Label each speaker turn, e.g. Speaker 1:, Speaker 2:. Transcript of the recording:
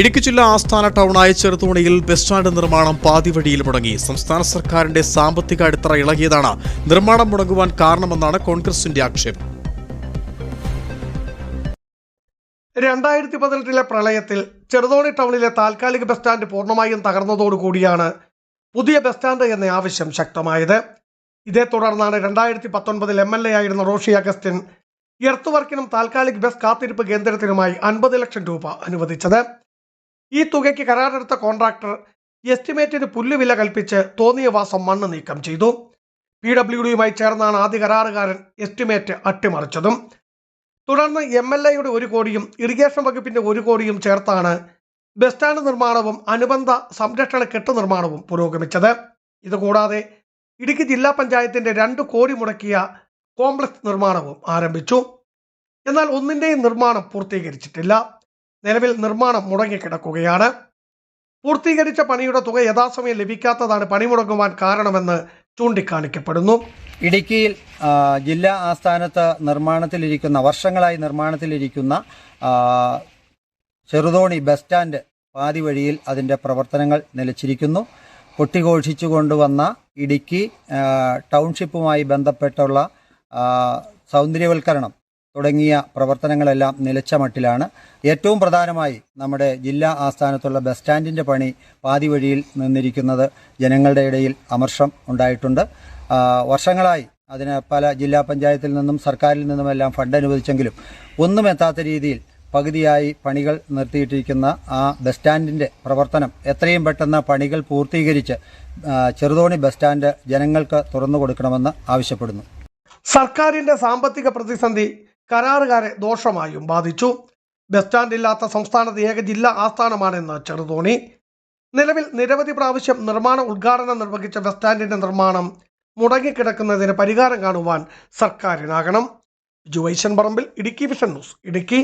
Speaker 1: ഇടുക്കി ജില്ലാ ആസ്ഥാന ടൗണായ ചെറുതോണിയിൽ bus stand നിർമ്മാണം പാതിവഴിയിൽ മുടങ്ങി. സംസ്ഥാന സർക്കാരിന്റെ സാമ്പത്തിക അടിത്തറ ഇളകിയതാണ് നിർമ്മാണം മുടങ്ങുവാൻ കാരണമെന്നാണ് കോൺഗ്രസിന്റെ ആക്ഷേപം.
Speaker 2: രണ്ടായിരത്തി പതിനെട്ടിലെ പ്രളയത്തിൽ ചെറുതോണി ടൗണിലെ താൽക്കാലിക ബസ് സ്റ്റാൻഡ് പൂർണമായും തകർന്നതോടുകൂടിയാണ് പുതിയ ബസ് സ്റ്റാൻഡ് എന്ന ആവശ്യം ശക്തമായത്. ഇതേ തുടർന്നാണ് രണ്ടായിരത്തി പത്തൊൻപതിൽ എം എൽ എ ആയിരുന്ന റോഷി അഗസ്റ്റിൻ എർത്ത് വർക്കിനും താൽക്കാലിക ബസ് കാത്തിരിപ്പ് കേന്ദ്രത്തിനുമായി അൻപത് ലക്ഷം രൂപ അനുവദിച്ചത്. ഈ തുകയ്ക്ക് കരാറെടുത്ത കോൺട്രാക്ടർ എസ്റ്റിമേറ്റിന് പുല്ലുവില കൽപ്പിച്ച് തോന്നിയ വാസം മണ്ണ് നീക്കം ചെയ്തു. പി ഡബ്ല്യു ഡിയുമായി ചേർന്നാണ് ആദ്യ കരാറുകാരൻ എസ്റ്റിമേറ്റ് അട്ടിമറിച്ചതും. തുടർന്ന് എം എൽ എയുടെ ഒരു കോടിയും ഇറിഗേഷൻ വകുപ്പിന്റെ ഒരു കോടിയും ചേർത്താണ് ബസ് സ്റ്റാൻഡ് നിർമ്മാണവും അനുബന്ധ സംരക്ഷണ കെട്ട് നിർമ്മാണവും പുരോഗമിച്ചത്. ഇതുകൂടാതെ ഇടുക്കി ജില്ലാ പഞ്ചായത്തിന്റെ രണ്ട് കോടി മുടക്കിയ കോംപ്ലക്സ് നിർമ്മാണവും ആരംഭിച്ചു. എന്നാൽ ഒന്നിന്റെയും നിർമ്മാണം പൂർത്തീകരിച്ചിട്ടില്ല. നിലവിൽ നിർമ്മാണം മുടങ്ങിക്കിടക്കുകയാണ്. പൂർത്തീകരിച്ച പണിയുടെ തുക യഥാസമയം ലഭിക്കാത്തതാണ് പണി മുടങ്ങുവാൻ കാരണമെന്ന് ചൂണ്ടിക്കാണിക്കപ്പെടുന്നു.
Speaker 3: ഇടുക്കിയിൽ ജില്ലാ ആസ്ഥാനത്ത് നിർമ്മാണത്തിലിരിക്കുന്ന വർഷങ്ങളായി നിർമ്മാണത്തിലിരിക്കുന്ന ചെറുതോണി ബസ് സ്റ്റാൻഡ് പാതി വഴിയിൽ അതിന്റെ പ്രവർത്തനങ്ങൾ നിലച്ചിരിക്കുന്നു. പൊട്ടിഘോഷിച്ചു കൊണ്ടുവന്ന ഇടുക്കി ടൗൺഷിപ്പുമായി ബന്ധപ്പെട്ടുള്ള സൗന്ദര്യവൽക്കരണം തുടങ്ങിയ പ്രവർത്തനങ്ങളെല്ലാം നിലച്ച മട്ടിലാണ്. ഏറ്റവും പ്രധാനമായി നമ്മുടെ ജില്ലാ ആസ്ഥാനത്തുള്ള ബസ് സ്റ്റാൻഡിന്റെ പണി പാതി വഴിയിൽ നിന്നിരിക്കുന്നത് ജനങ്ങളുടെ ഇടയിൽ അമർഷം ഉണ്ടായിട്ടുണ്ട്. വർഷങ്ങളായി അതിന് പല ജില്ലാ പഞ്ചായത്തിൽ നിന്നും സർക്കാരിൽ നിന്നുമെല്ലാം ഫണ്ട് അനുവദിച്ചെങ്കിലും ഒന്നും എത്താത്ത രീതിയിൽ പകുതിയായി പണികൾ നിർത്തിയിട്ടിരിക്കുന്ന ആ ബസ് സ്റ്റാൻഡിന്റെ പ്രവർത്തനം എത്രയും പെട്ടെന്ന് പണികൾ പൂർത്തീകരിച്ച് ചെറുതോണി ബസ് സ്റ്റാൻഡ് ജനങ്ങൾക്ക് തുറന്നു കൊടുക്കണമെന്ന് ആവശ്യപ്പെടുന്നു.
Speaker 2: സർക്കാരിന്റെ സാമ്പത്തിക പ്രതിസന്ധി കരാറുകാരെ ദോഷമായും ബാധിച്ചു. ബസ് സ്റ്റാൻഡ് ഇല്ലാത്ത സംസ്ഥാനത്ത് ഏക ജില്ലാ ആസ്ഥാനമാണെന്ന് ചെറുതോണി നിലവിൽ നിരവധി പ്രാവശ്യം നിർമ്മാണ ഉദ്ഘാടനം നിർവഹിച്ച ബസ് സ്റ്റാൻഡിന്റെ നിർമ്മാണം മുടങ്ങിക്കിടക്കുന്നതിന് പരിഹാരം കാണുവാൻ സർക്കാരിനാകണം. Juvaishan Parambil Idukki vision news Idukki.